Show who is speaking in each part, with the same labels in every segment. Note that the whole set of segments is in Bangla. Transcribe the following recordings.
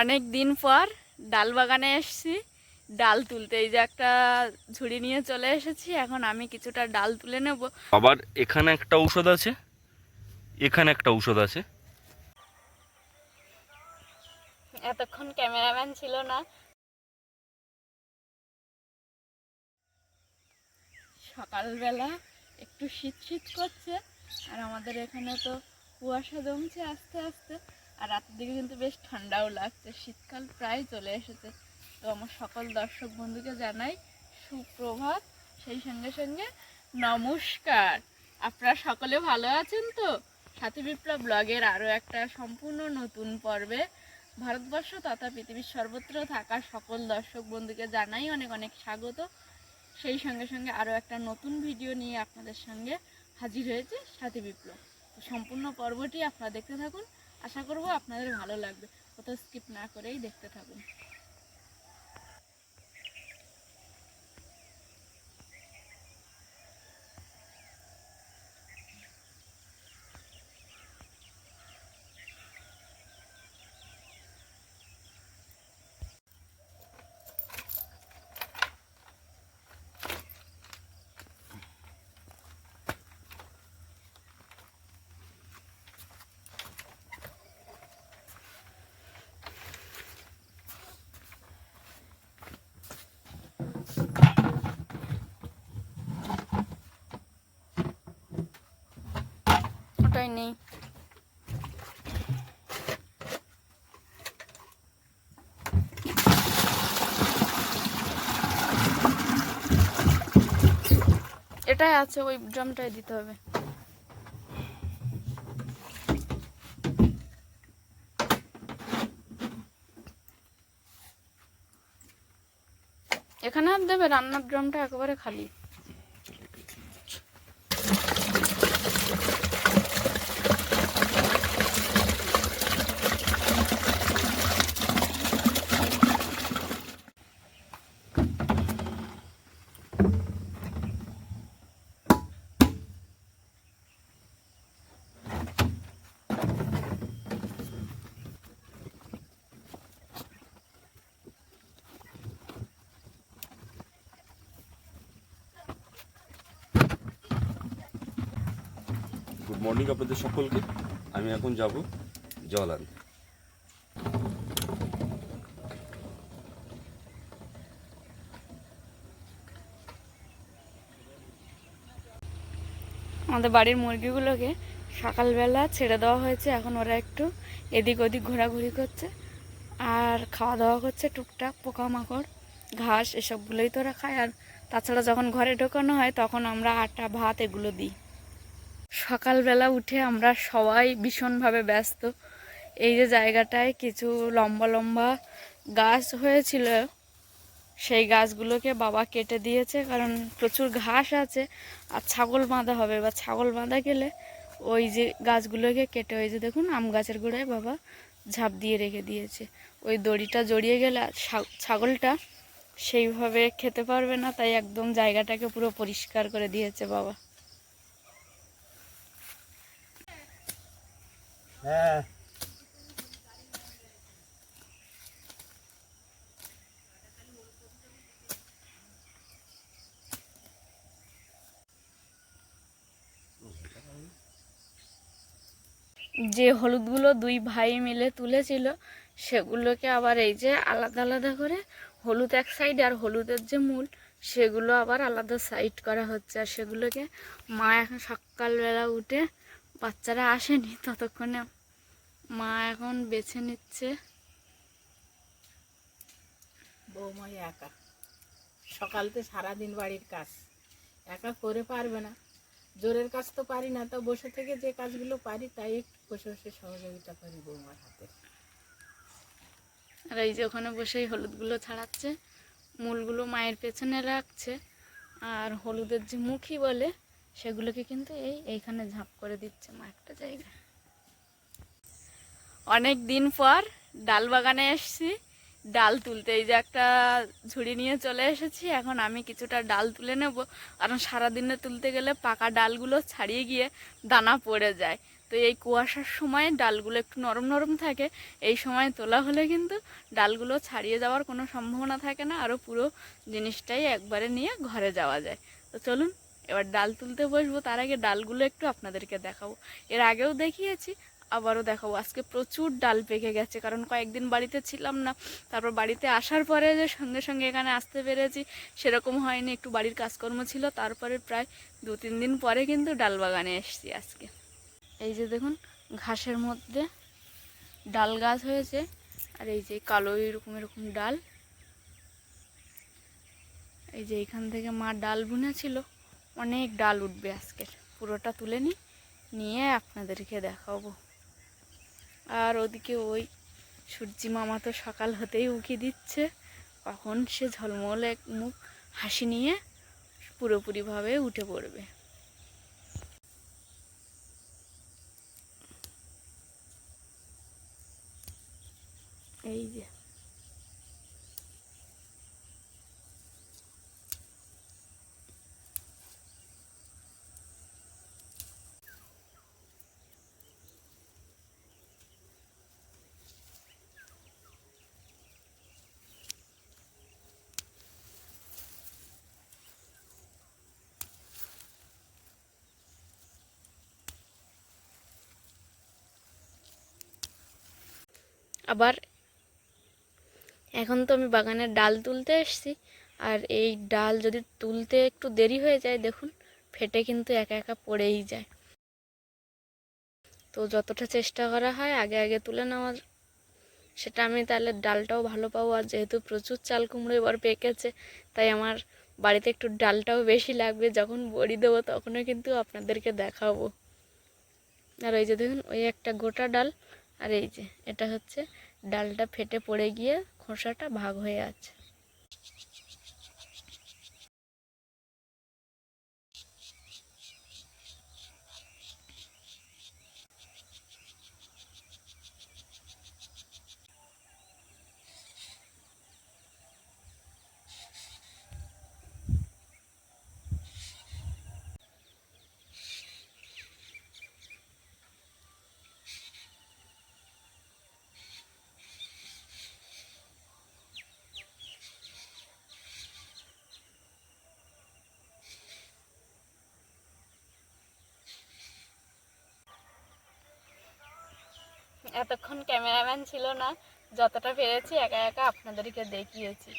Speaker 1: অনেক দিন পর ডাল বাগানে এসেছি। ডাল তুলতে এই যে একটা ঝুড়ি নিয়ে চলে এসেছি এখন আমি কিছুটা ডাল তুলে নেব।
Speaker 2: আবার এখানে একটা ঔষধ আছে? এখানে একটা ঔষধ আছে?
Speaker 1: এতক্ষণ ক্যামেরাম্যান ছিল না। সকালবেলা একটু শীত শীত করছে আর আমাদের এখানে তো কুয়াশা জমছে আস্তে আস্তে। আর রাতের দিকে কিন্তু বেশ ঠান্ডাও লাগছে। শীতকাল প্রায় চলে এসেছে। তো আমার সকল দর্শক বন্ধুকে জানাই সুপ্রভাত। সেই সঙ্গে সঙ্গে নমস্কার। আপনারা সকলে ভালো আছেন তো? সাথী বিপ্লব ব্লগের আরও একটা সম্পূর্ণ নতুন পর্বে ভারতবর্ষ তথা পৃথিবীর সর্বত্র থাকা সকল দর্শক বন্ধুকে জানাই অনেক অনেক স্বাগত। সেই সঙ্গে সঙ্গে আরও একটা নতুন ভিডিও নিয়ে আপনাদের সঙ্গে হাজির হয়েছে সাথী বিপ্লব। সম্পূর্ণ পর্বটি আপনারা দেখতে থাকুন। আশা করব আপনাদের ভালো লাগবে। কোথাও স্কিপ না করেই দেখতে থাকুন। নেই এটাই আছে ওই ড্রামটাই দিতে হবে। এখানে আর দেবে রান্নার ড্রামটা একেবারে খালি।
Speaker 2: মর্নিং আপনাদের সকলকে। আমি এখন যাব জল আনতে।
Speaker 1: আমাদের বাড়ির মুরগিগুলোকে সকালবেলা ছেড়ে দেওয়া হয়েছে, এখন ওরা একটু এদিক ওদিক ঘোরাঘুরি করছে আর খাওয়া দাওয়া করছে, টুকটাক পোকামাকড়, ঘাস, এসবগুলোই তো ওরা খায়। আর তাছাড়া যখন ঘরে ঢোকানো হয়, তখন আমরা আটা, ভাত এগুলো দিই। সকালবেলা উঠে আমরা সবাই ভীষণভাবে ব্যস্ত। এই যে জায়গাটায় কিছু লম্বা লম্বা গাছ হয়েছিল, সেই গাছগুলোকে বাবা কেটে দিয়েছে, কারণ প্রচুর ঘাস আছে আর ছাগল বাঁধা হবে। বা ছাগল বাঁধা গেলে ওই যে গাছগুলোকে কেটে, ওই যে দেখুন আম গাছের গোড়ায় বাবা ঝাঁপ দিয়ে রেখে দিয়েছে। ওই দড়িটা জড়িয়ে গেলে ছাগলটা সেইভাবে খেতে পারবে না, তাই একদম জায়গাটাকে পুরো পরিষ্কার করে দিয়েছে বাবা।
Speaker 3: হ্যাঁ।
Speaker 1: যে হলুদগুলো দুই ভাই মিলে তুলেছিল, সেগুলোকে আবার এই যে আলাদা আলাদা করে হলুদ এক সাইড আর হলুদের যে মূল, সেগুলো আবার আলাদা সাইড করা হচ্ছে। আর সেগুলোকে মা এখন সকালবেলা উঠে বাচ্চারা আসেনি, ততক্ষণে মা এখন বেছে নিচ্ছে।
Speaker 3: বৌমাই একা। সকালতে সারাদিন বাড়ির কাজ। একা করে পারবে না। জোরের কাজ তো পারি না তো বসে থেকে যে কাজগুলো পারি তাই একটু বসে বসে সহযোগিতা করি বৌমার হাতে।
Speaker 1: আর এই যে ওখানে বসেই হলুদগুলো ছাড়াচ্ছে মূলগুলো মায়ের পেছনে রাখছে আর হলুদের যে মুখি বলে সেগুলোকে কিন্তু এই এইখানে ঝাঁপ করে দিচ্ছে মা একটা জায়গায়। অনেক দিন পর ডাল বাগানে এসেছি। ডাল তুলতে এই যে একটা ঝুড়ি নিয়ে চলে এসেছি। এখন আমি কিছুটা ডাল তুলে নেব। কারণ সারাদিনে তুলতে গেলে পাকা ডালগুলো ছাড়িয়ে গিয়ে দানা পড়ে যায়। তো এই কুয়াশার সময় ডালগুলো একটু নরম নরম থাকে। এই সময় তোলা হলে কিন্তু ডালগুলো ছাড়িয়ে যাওয়ার কোনো সম্ভাবনা থাকে না। আরও পুরো জিনিসটাই একবারে নিয়ে ঘরে যাওয়া যায়। তো চলুন, এবার ডাল তুলতে বসবো। তার আগে ডালগুলো একটু আপনাদেরকে দেখাবো। এর আগেও দেখিয়েছি আবারও দেখাবো। আজকে প্রচুর ডাল পেকে গেছে, কারণ কয়েকদিন বাড়িতে ছিলাম না। তারপর বাড়িতে আসার পরে যে সঙ্গে সঙ্গে এখানে আসতে পেরেছি, সেরকম হয়নি, একটু বাড়ির কাজকর্ম ছিল। তারপরে প্রায় দু তিন দিন পরে কিন্তু ডাল বাগানে এসেছি আজকে। এই যে দেখুন, ঘাসের মধ্যে ডাল গাছ হয়েছে, আর এই যে কালো এরকম এরকম ডাল। এই যে এখান থেকে মা ডাল বুনেছিল, অনেক ডাল উঠবে আজকের পুরোটা তুলে নিই নিয়ে আপনাদেরকে দেখাবো। আর ওদিকে ওই সূর্যি মামা তো সকাল হতেই উঁকি দিচ্ছে। কখন সে ঝলমল এক মুখ হাসি নিয়ে পুরোপুরিভাবে উঠে পড়বে। এই যে। আবার এখন তো আমি বাগানের ডাল তুলতে এসেছি, আর এই ডাল যদি তুলতে একটু দেরি হয়ে যায় দেখুন, ফেটে কিন্তু একা একা পড়েই যায়। তো যতটা চেষ্টা করা হয় আগে আগে তুলে নেওয়ার। সেটা আমি তাহলে ডালটাও ভালো পাবো, আর যেহেতু প্রচুর চাল কুমড়ো এবার পেকেছে, তাই আমার বাড়িতে একটু ডালটাও বেশি লাগবে, যখন বড়ি দেবো তখনও কিন্তু আপনাদেরকে দেখাবো। আর ওই যে দেখুন, ওই একটা গোটা ডাল, আর এই যে, এটা হচ্ছে ডালটা ফেটে পড়ে গিয়ে খোসাটা ভাগ হয়ে আছে। এতক্ষণ ক্যামেরাম্যান ছিল না, যতটা পেরেছি একা একা আপনাদেরকে দেখিয়েছি।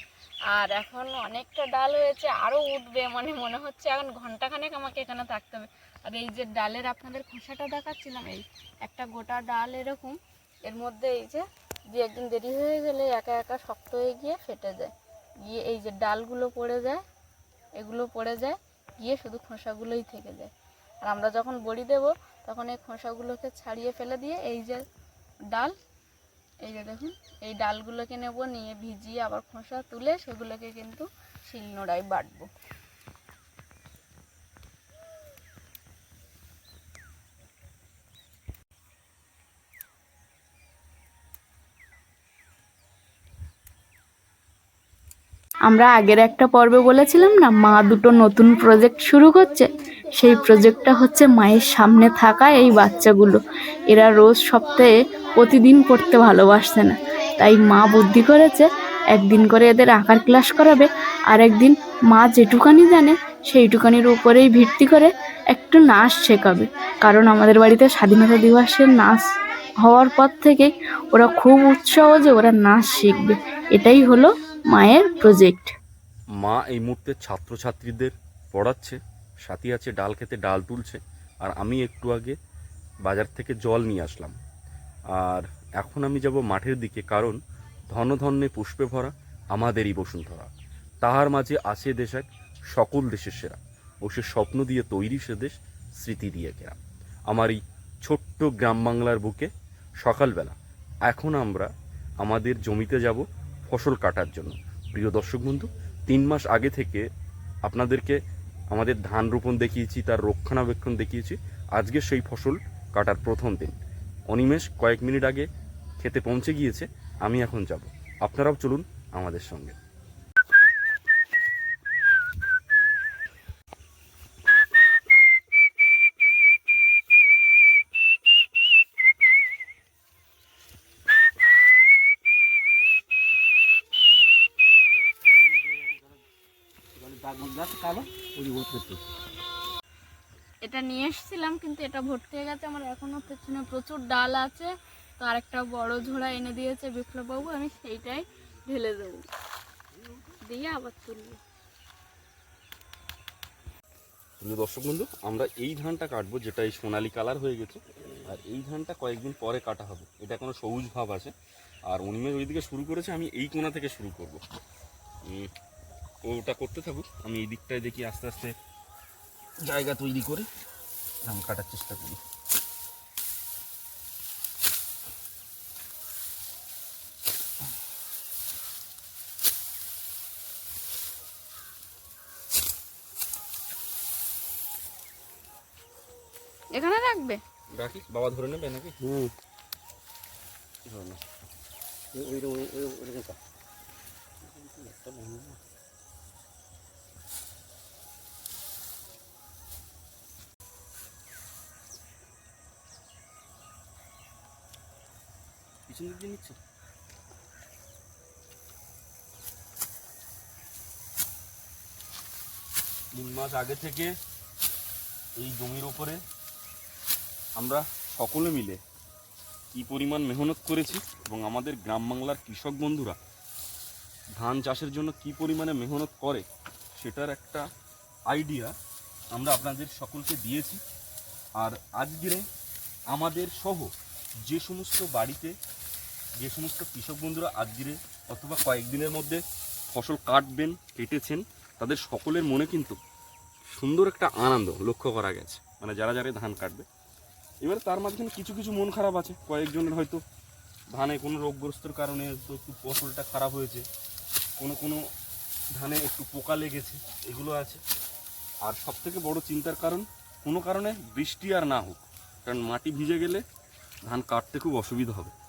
Speaker 1: আর এখন অনেকটা ডাল হয়েছে আরও উঠবে মানে মনে হচ্ছে। এখন ঘন্টাখানেক আমাকে এখানে থাকতে হবে। আর এই যে ডালের আপনাদের খোসাটা দেখাচ্ছিলাম, এই একটা গোটা ডাল এরকম, এর মধ্যে এই যে দু একদিন দেরি হয়ে গেলে একা একা শক্ত হয়ে গিয়ে ফেটে যায়। গিয়ে এই যে ডালগুলো পড়ে যায়, এগুলো পড়ে যায়, গিয়ে শুধু খোসাগুলোই থেকে যায়। আর আমরা যখন বড়ি দেব, তখন এই খোসাগুলোকে ছাড়িয়ে ফেলে দিয়ে এই যে ডাল, এই যে দেখুন, এই ডালগুলোকে নেব, নিয়ে ভিজিয়ে আবার খোসা তুলে সেগুলোকে কিন্তু শিলনোড়ায় বাটবো। আমরা আগের একটা পর্বে বলেছিলাম না, মা দুটো নতুন প্রজেক্ট শুরু করছে। সেই প্রজেক্টটা হচ্ছে মায়ের সামনে থাকা এই বাচ্চাগুলো। এরা রোজ সপ্তাহে প্রতিদিন পড়তে ভালোবাসছে না। তাই মা বুদ্ধি করেছে, একদিন করে এদের আঁকার ক্লাস করাবে, আর একদিন মা যেটুকানি জানে, সেইটুকানির উপরেই ভিত্তি করে একটু নাচ শেখাবে। কারণ আমাদের বাড়িতে স্বাধীনতা দিবসের নাচ হওয়ার পর থেকেই ওরা খুব উৎসাহ যে ওরা নাচ শিখবে। এটাই হলো মায়ের প্রজেক্ট
Speaker 2: মা এই মুহূর্তে ছাত্রছাত্রীদের পড়াচ্ছে। সাথী আছে, ডাল খেতে ডাল তুলছে। আর আমি একটু আগে বাজার থেকে জল নিয়ে আসলাম। আর এখন আমি যাব মাঠের দিকে, কারণ ধন ধন্যে পুষ্পে ভরা আমাদেরই বসুন্ধরা। তাহার মাঝে আছে দেশ এক, সকল দেশের সেরা। ও সে স্বপ্ন দিয়ে তৈরি সে দেশ, স্মৃতি দিয়ে ঘেরা। আমার এই ছোট্ট গ্রাম বাংলার বুকে সকালবেলা এখন আমরা আমাদের জমিতে যাব ফসল কাটার জন্য। প্রিয় দর্শক বন্ধু, তিন মাস আগে থেকে আপনাদেরকে আমাদের ধান রোপণ দেখিয়েছি, তার রক্ষণাবেক্ষণ দেখিয়েছি। আজকে সেই ফসল কাটার প্রথম দিন। অনিমেষ কয়েক মিনিট আগে খেতে পৌঁছে গিয়েছে, আমি এখন যাব। আপনারাও চলুন আমাদের সঙ্গে।
Speaker 1: এটা নিয়ে এসেছিলাম, কিন্তু এটা ভর্তি হয়ে গেছে। আমার এখনও পেছনে প্রচুর ডাল আছে, তো আরেকটা বড় ঝোড়া এনে দিয়েছে বিপ্লববাবু, আমি সেইটাই ঢেলে দেবো। দিয়ে আবার তুলবো
Speaker 2: দর্শক বন্ধু, আমরা এই ধানটা কাটবো যেটা এই সোনালি কালার হয়ে গেছে, আর এই ধানটা কয়েকদিন পরে কাটা হবে। এটা কোনো সবুজ ভাব আছে। আর অনিমেষ ওইদিকে শুরু করেছে, আমি এই কোণা থেকে শুরু করব। ওটা করতে থাকুক আমি এই দিকটায় দেখি আস্তে আস্তে জায়গা তৈরি করে ধান কাটার চেষ্টা করি।
Speaker 1: এখানে রাখবে?
Speaker 2: রাখি বাবা ধরে নেবে নাকি?
Speaker 4: হুম।
Speaker 2: ধরে নাও। দিয়ে তিন মাস আগে থেকে এই জমির উপরে আমরা সকলে মিলে কি পরিমাণ মেহনত করেছি এবং আমাদের গ্রাম বাংলার কৃষক বন্ধুরা ধান চাষের জন্য কি পরিমাণে মেহনত করে সেটার একটা আইডিয়া আমরা আপনাদের সকলকে দিয়েছি। আর আজকে আমাদের সহ যে সমস্ত বাড়িতে যে সমস্ত কৃষক বন্ধুরা আজকের অথবা কয়েকদিনের মধ্যে ফসল কাটবেন, কেটেছেন, তাদের সকলের মনে কিন্তু সুন্দর একটা আনন্দ লক্ষ্য করা গেছে। মানে যারা যারা ধান কাটবে। এবারে তার মাঝখানে কিছু কিছু মন খারাপ আছে। কয়েকজনের হয়তো ধানে কোনো রোগগ্রস্তর কারণে তো একটু ফসলটা খারাপ হয়েছে। কোনো কোনো ধানে একটু পোকা লেগেছে, এগুলো আছে। আর সব থেকে বড় চিন্তার কারণ, কোনো কারণে বৃষ্টি আর না হোক। কারণ মাটি ভিজে গেলে ধান কাটতে খুব অসুবিধা হবে।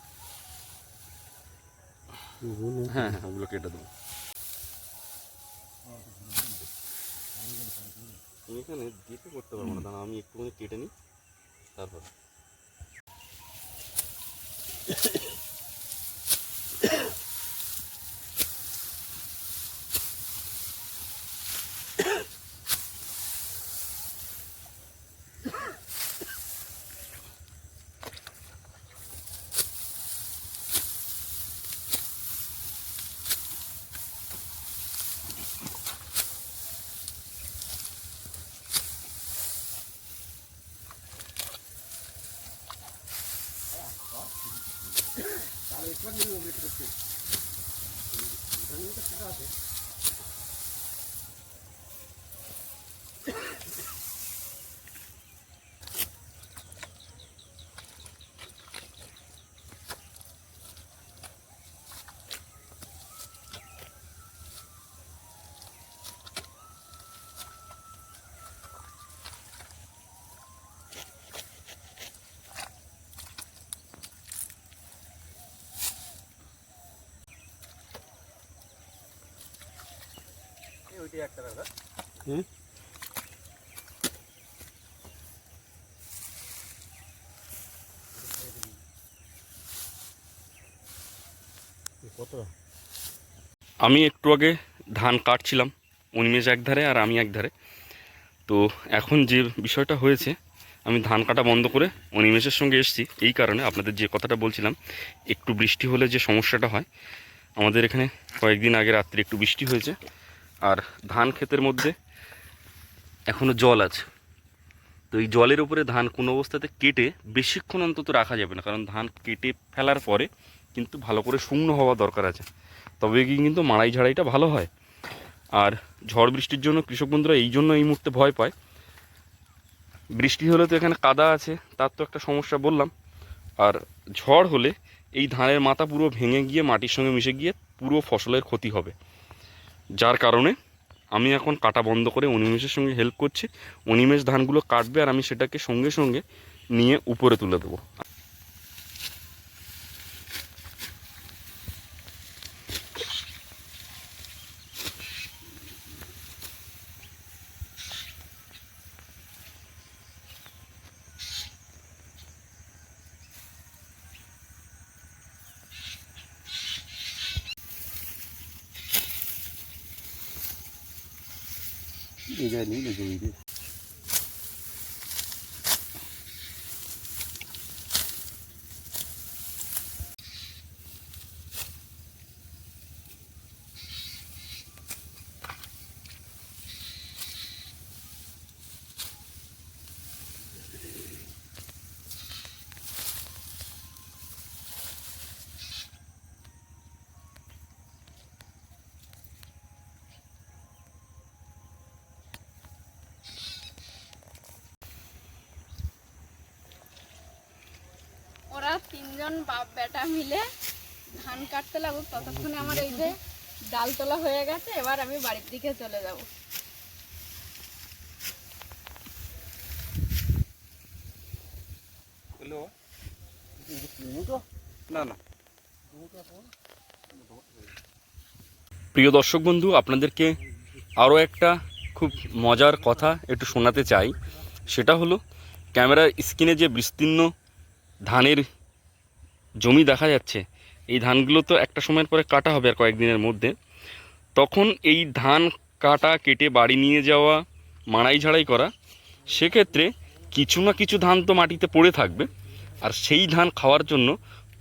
Speaker 2: হ্যাঁ হ্যাঁ ওগুলো কেটে দেবো। এখানে দিতে করতে পারব না দাঁড়া আমি একটুখানি কেটে নিই, তারপর।
Speaker 4: 이렇게 찾아야 돼. হুম?
Speaker 2: আমি একটু আগে ধান কাটছিলাম অনিমেষ এক ধারে আর আমি এক ধারে। তো এখন যে বিষয়টা হয়েছে আমি ধান কাটা বন্ধ করে অনিমেষের সঙ্গে এসেছি। এই কারণে আপনাদের যে কথাটা বলছিলাম একটু বৃষ্টি হলে যে সমস্যাটা হয় আমাদের এখানে কয়েকদিন আগে রাত্রে একটু বৃষ্টি হয়েছে। আর ধান ক্ষেতের মধ্যে এখনও জল আছে। তো এই জলের উপরে ধান কোনো অবস্থাতে কেটে বেশিক্ষণ অন্তত রাখা যাবে না, কারণ ধান কেটে ফেলার পরে কিন্তু ভালো করে শুকনো হওয়া দরকার আছে। তবে কি কিন্তু মাড়াই ঝাড়াইটা ভালো হয়। আর ঝড় বৃষ্টির জন্য কৃষক বন্ধুরা এই জন্য এই মুহূর্তে ভয় পায়। বৃষ্টি হলে তো এখানে কাদা আছে, তার তো একটা সমস্যা বললাম। আর ঝড় হলে এই ধানের মাথা পুরো ভেঙে গিয়ে, মাটির সঙ্গে মিশে গিয়ে পুরো ফসলের ক্ষতি হবে। যার কারণে আমি এখন কাটা বন্ধ করে অনিমেষের সঙ্গে হেল্প করছি। অনিমেষ ধানগুলো কাটবে আর আমি সেটাকে সঙ্গে সঙ্গে নিয়ে উপরে তুলে দেবো।
Speaker 4: এই জায়গায় নিয়ে জমি দিয়ে
Speaker 1: ওরা তিনজন বাপ বেটা মিলে ধান কাটতে লাগুক ততক্ষণে আমার এই যে ডাল তোলা হয়ে গেছে এবার আমি বাড়ির দিকে চলে যাব।
Speaker 2: না না। প্রিয় দর্শক বন্ধু আপনাদেরকে আরও একটা খুব মজার কথা একটু শোনাতে চাই। সেটা হলো ক্যামেরার স্ক্রিনে যে বিস্তীর্ণ ধানের জমি দেখা যাচ্ছে। এই ধানগুলো তো একটা সময়ের পরে কাটা হবে আর কয়েকদিনের মধ্যে। তখন এই ধান কাটা, কেটে বাড়ি নিয়ে যাওয়া, মাড়াই ঝাড়াই করা, সেক্ষেত্রে কিছু না কিছু ধান তো মাটিতে পড়ে থাকবে। আর সেই ধান খাওয়ার জন্য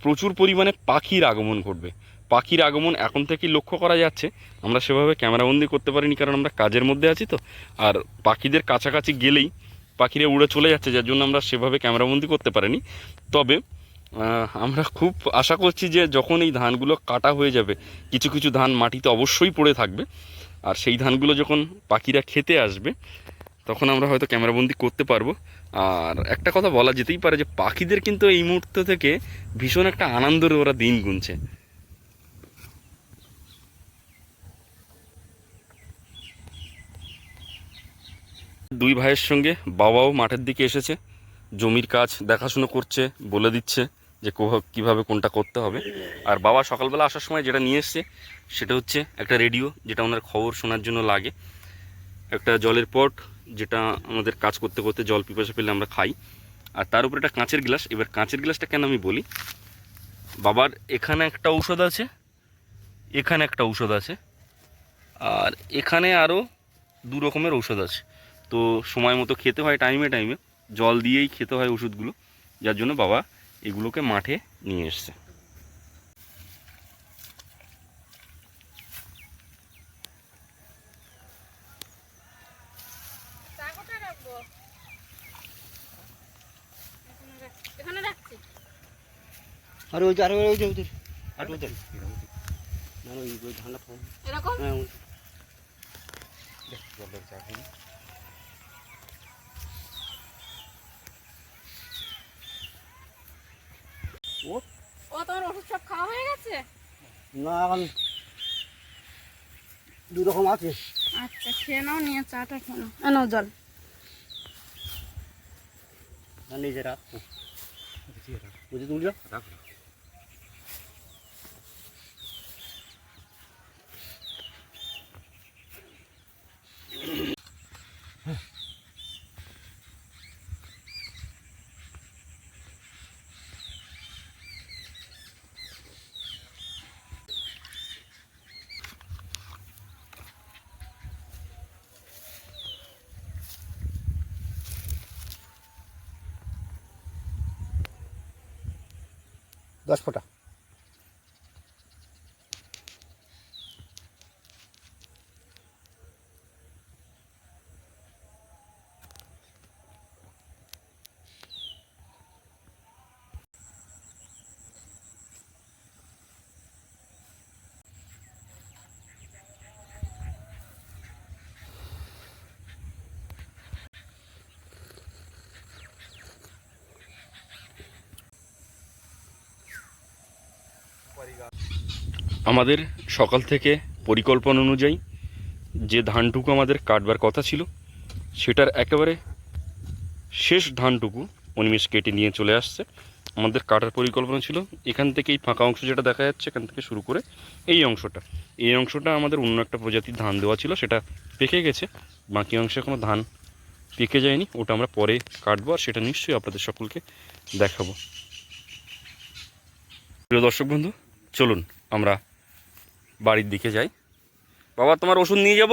Speaker 2: প্রচুর পরিমাণে পাখির আগমন ঘটবে। পাখির আগমন এখন থেকেই লক্ষ্য করা যাচ্ছে। আমরা সেভাবে ক্যামেরাবন্দি করতে পারিনি কারণ আমরা কাজের মধ্যে আছি তো। আর পাখিদের কাছাকাছি গেলেই পাখিরা উড়ে চলে যাচ্ছে, যার জন্য আমরা সেভাবে ক্যামেরাবন্দি করতে পারিনি। তবে আমরা খুব আশা করছি যে যখন এই ধানগুলো কাটা হয়ে যাবে, কিছু কিছু ধান মাটিতে অবশ্যই পড়ে থাকবে। আর সেই ধানগুলো যখন পাখিরা খেতে আসবে, তখন আমরা হয়তো ক্যামেরাবন্দি করতে পারব। আর একটা কথা বলা যেতেই পারে যে, পাখিদের কিন্তু এই মুহূর্ত থেকে ভীষণ একটা আনন্দের ওরা দিন গুনছে। দুই ভাইয়ের সঙ্গে বাবাও মাঠের দিকে এসেছে। জমির কাজ দেখাশুনো করছে, বলে দিচ্ছে যে কোভা- কীভাবে কোনটা করতে হবে। আর বাবা সকালবেলা আসার সময় যেটা নিয়ে এসছে, সেটা হচ্ছে একটা রেডিও, যেটা ওনার খবর শোনার জন্য লাগে। একটা জলের পট, যেটা আমাদের কাজ করতে করতে জল পিপাসা পেলে আমরা খাই। আর তার উপরে একটা কাঁচের গ্লাস। এবার কাঁচের গ্লাসটা কেন আমি বলি? বাবার এখানে একটা ঔষধ আছে, এখানে একটা ঔষধ আছে, আর এখানে আরও দু রকমের ঔষধ আছে। তো সময় মতো খেতে হয়, টাইমে টাইমে। জল দিয়েই খেতে হয় ওষুধগুলো যার জন্য বাবা এগুলোকে মাঠে নিয়ে এসছে।
Speaker 1: চা কোথায় রাখব? এখানে রাখছি।
Speaker 4: আরে ওই যে আরে ওই যে না, ওই ওই ধানটা
Speaker 1: এরকম?
Speaker 4: হ্যাঁ ওই
Speaker 1: ও তোমার ওষুধ সব খাওয়া হয়ে গেছে
Speaker 4: না এখন দু রকম আছে।
Speaker 1: আচ্ছা খেয়ে নাও নিয়ে চাটা খেয়ে নাও। আনো জল।
Speaker 4: নিজেরা নিজে রাখ। বুঝে তুমি যাও রাখ। দশ ফোঁটা।
Speaker 2: আমাদের সকাল থেকে পরিকল্পনা অনুযায়ী যে ধানটুকু আমাদের কাটবার কথা ছিল, সেটার একেবারে শেষ ধানটুকু অনিমেষ কেটে নিয়ে চলে আসছে। আমাদের কাটার পরিকল্পনা ছিল, এখান থেকে এই ফাঁকা অংশ যেটা দেখা যাচ্ছে, এখান থেকে শুরু করে এই অংশটা। এই অংশটা আমাদের অন্য একটা প্রজাতির ধান দেওয়া ছিল, সেটা পেকে গেছে, বাকি অংশে কোনো ধান পেকে যায়নি, ওটা আমরা পরে কাটবো আর সেটা নিশ্চয়ই আপনাদের সকলকে দেখাবো। প্রিয় দর্শক বন্ধু, চলুন আমরা বাড়ির দিকে যাই। বাবা তোমার ওষুধ নিয়ে যাব?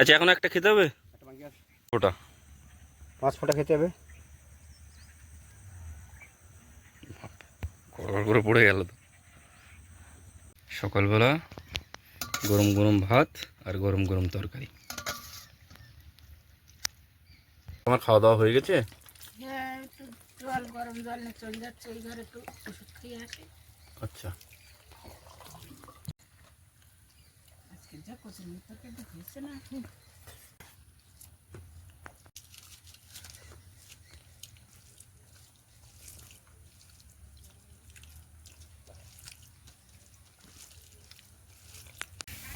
Speaker 2: আচ্ছা এখন একটা খেতে হবে? ওটা।
Speaker 4: পাঁচ ফোঁটা খেতে হবে।
Speaker 2: কড়কড় করে পড়ে গেল তো। সকালবেলা গরম গরম ভাত আর গরম গরম তরকারি। আমার খাওয়া দাওয়া হয়ে গেছে?
Speaker 3: হ্যাঁ জল গরম জল চলে যাচ্ছে ওই ঘরে একটু ওষুধ খেয়ে আসি।
Speaker 2: আচ্ছা
Speaker 3: আজকে যা কচুর তরকারি হয়েছে না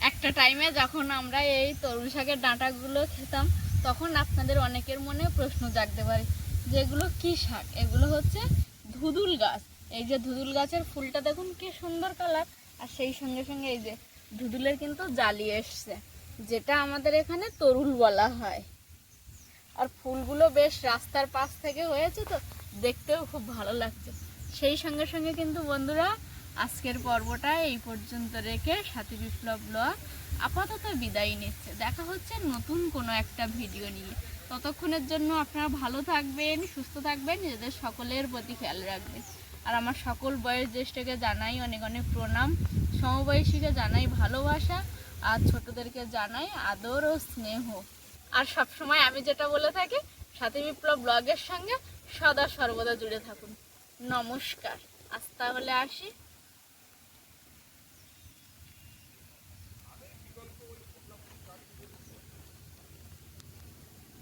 Speaker 1: একটা টাইমে যখন আমরা এই তরুণ শাকের ডাঁটাগুলো খেতাম, তখন আপনাদের অনেকের মনে প্রশ্ন জাগতে পারে, যে এগুলো কী শাক? এগুলো হচ্ছে ধুদুল গাছ। এই যে ধুদুল গাছের ফুলটা দেখুন কি সুন্দর কালার আর সেই সঙ্গে সঙ্গে এই যে ধুদুলের কিন্তু জালি এসছে, যেটা আমাদের এখানে তরুল বলা হয়। আর ফুলগুলো বেশ রাস্তার পাশ থেকে হয়েছে তো, দেখতেও খুব ভালো লাগছে। সেই সঙ্গে সঙ্গে কিন্তু বন্ধুরা, আজকের পর্বটা এই পর্যন্ত রেখে সাথী বিপ্লব ব্লগ আপাতত বিদায় নিচ্ছে। দেখা হচ্ছে নতুন কোনো একটা ভিডিও নিয়ে। ততক্ষণের জন্য আপনারা ভালো থাকবেন, সুস্থ থাকবেন, নিজেদের সকলের প্রতি খেয়াল রাখবেন। আর আমার সকল বয়স জ্যেষ্ঠকে জানাই অনেক অনেক প্রণাম। সমবয়সীকে জানাই ভালোবাসা, আর ছোটদেরকে জানাই আদর ও স্নেহ। আর সবসময় আমি যেটা বলে থাকি, সাথী বিপ্লব ব্লগের সঙ্গে সদা সর্বদা জুড়ে থাকুন। নমস্কার। আজ তাহলে আসি।